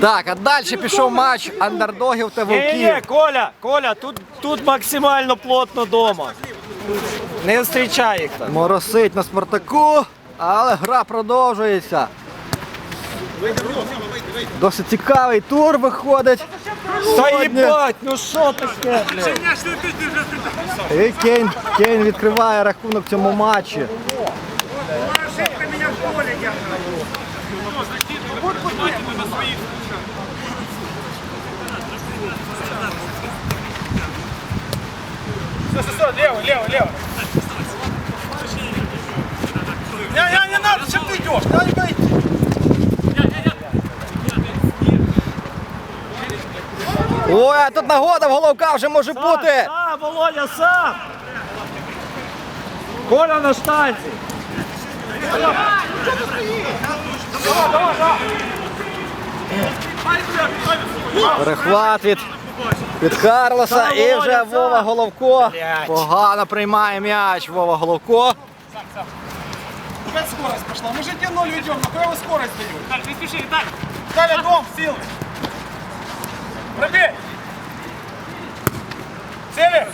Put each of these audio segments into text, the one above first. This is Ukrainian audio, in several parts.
Так, а далі пішов матч андердогів та Ні, ні. Коля, Коля, тут, тут максимально плотно дома. Не зустрічай їх там. Моросить на Спартаку, але гра продовжується. Досить цікавий тур виходить. Та Сьогодні. їбать, ну що таке, блядь? І Кейн, Кейн відкриває рахунок в цьому матчі. Все, все, все, левый, левый, левый. Не, не, не надо, зачем ты идешь? Дай пойти. Ой, а тут нагода в головка вже може Сам, бути. сам, Володя, сам! Коля на штанці. Перехват від, від Карлоса Та, і Володя, вже та. Вова Головко. Блядь. Погано приймає м'яч Вова Головко. Опять скорость пошла. Мы же тебе ноль ведем, нахуя вы скорость даете? Так, не спеши, Виталий. Виталий, дом, силы. Пробей. Цели.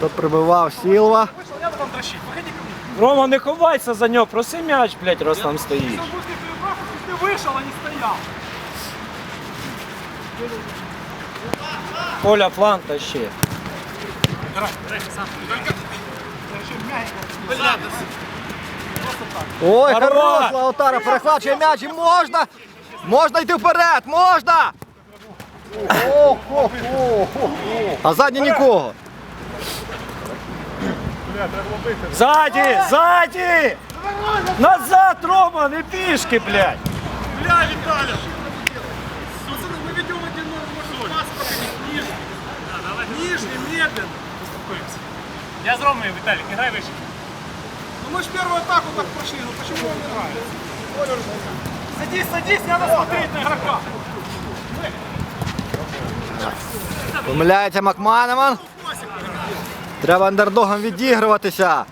Тут прибивав Сілва. Вышел, не надо вам тащить. Выходи ко мне. Рома, не ховайся за нього, проси м'яч, блядь, раз там стоїть. Если он будет тебе брахать, ты вышел, а не стоял. Коля, фланг тащи. Ой, Хорош! хорош, Лаутара перехвачує м'яч і можна. Можна йти вперед, можна! А ззаді нікого. Ззаді, ззаді! Назад, Рома, не пішки, блядь! Бля, Виталий. Пас. Нижний, медленно. Успокоимся. Я з Ромою, Віталік, грай вище. Ну мы же первую атаку так прошли, ну почему вам не нравится? Садись, садись, надо смотреть на игрока. Помиляється Макманеман. Треба андердогам відігруватися.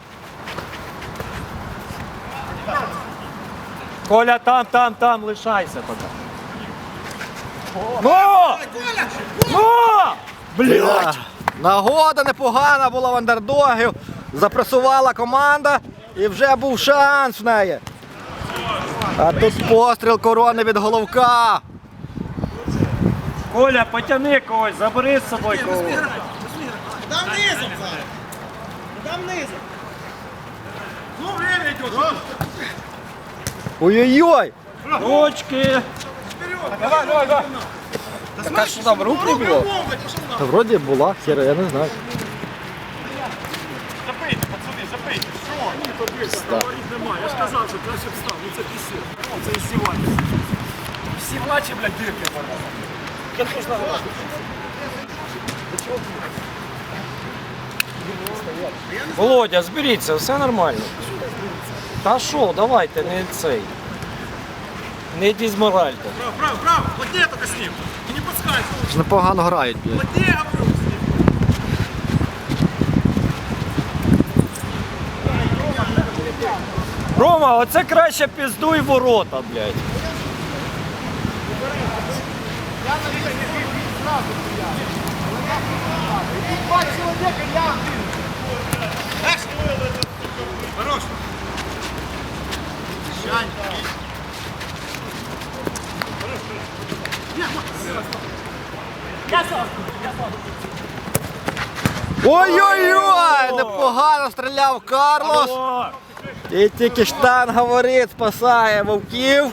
Коля, там, там, там, лишайся поки. Ну! Ну! Блядь! Нагода непогана була в андердогів. Запресувала команда і вже був шанс в неї. А тут постріл корони від головка. Коля, потяни когось, забери з собою когось. Там низом, Там низом. Ну, время идет. Ой-ой-ой! Ручки! Давай, давай, давай. Так а що там рук не було? Та вроді була, хіра, я не знаю. Запийте, пацани, запийте. Нема, я ж казав, що краще встав, ну це пісня. Це іздівательство. Всі матчі, блядь, дирки. Я нужно грати. Володя, зберіться, все нормально. Та що, давайте, не цей. Не дізморальте. Право, право, право. Плотнее только с ним. И не подскальзывай. Ж непогано грають. блядь. Плотнее, говорю. Рома, оце краще піздуй ворота, блядь. Хорош. Ой-ой-ой! Непогано стріляв Карлос. І тільки штанга воріт спасає вовків.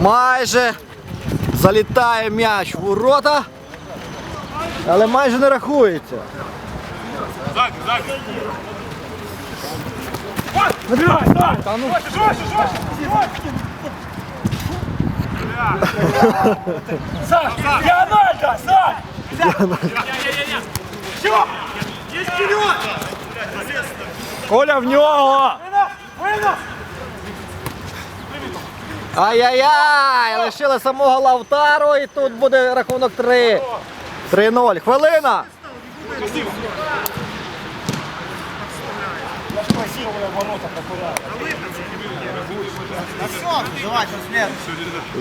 Майже залітає м'яч в ворота. Але майже не рахується. Та ну, Жестче. Леонардо, Я-я-я-я. Все. Есть вперед. Коля в нього! Ай-яй-яй! Лишили самого Лавтару і тут буде рахунок 3. 3-0. Хвилина.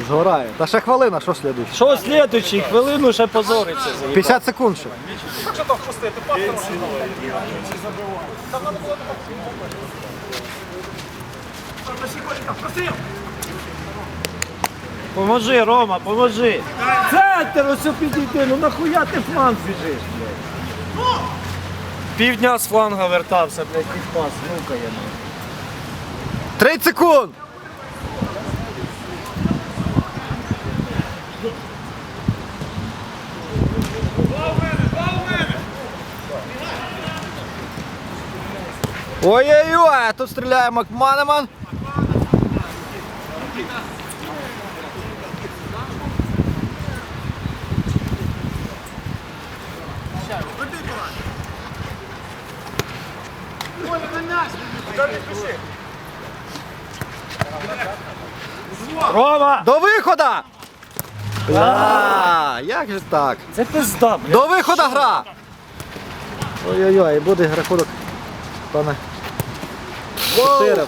Згорає. Та ще хвилина, що слідує? Що слідуючий? Хвилину ще позориться. 50 секунд ще. Поможи, Рома, поможи. Центр, ось підійди, ну нахуя ти фланг біжиш, блядь? Півдня з фланга вертався, блядь, під пас, ну-ка я. 30 секунд! Ой-ой-ой, тут стріляє Макманеман. Рома! До виходу! А, як же так? Це пизда, блядь. До виходу гра! Ой-ой-ой, буде рахунок. Пане. Все,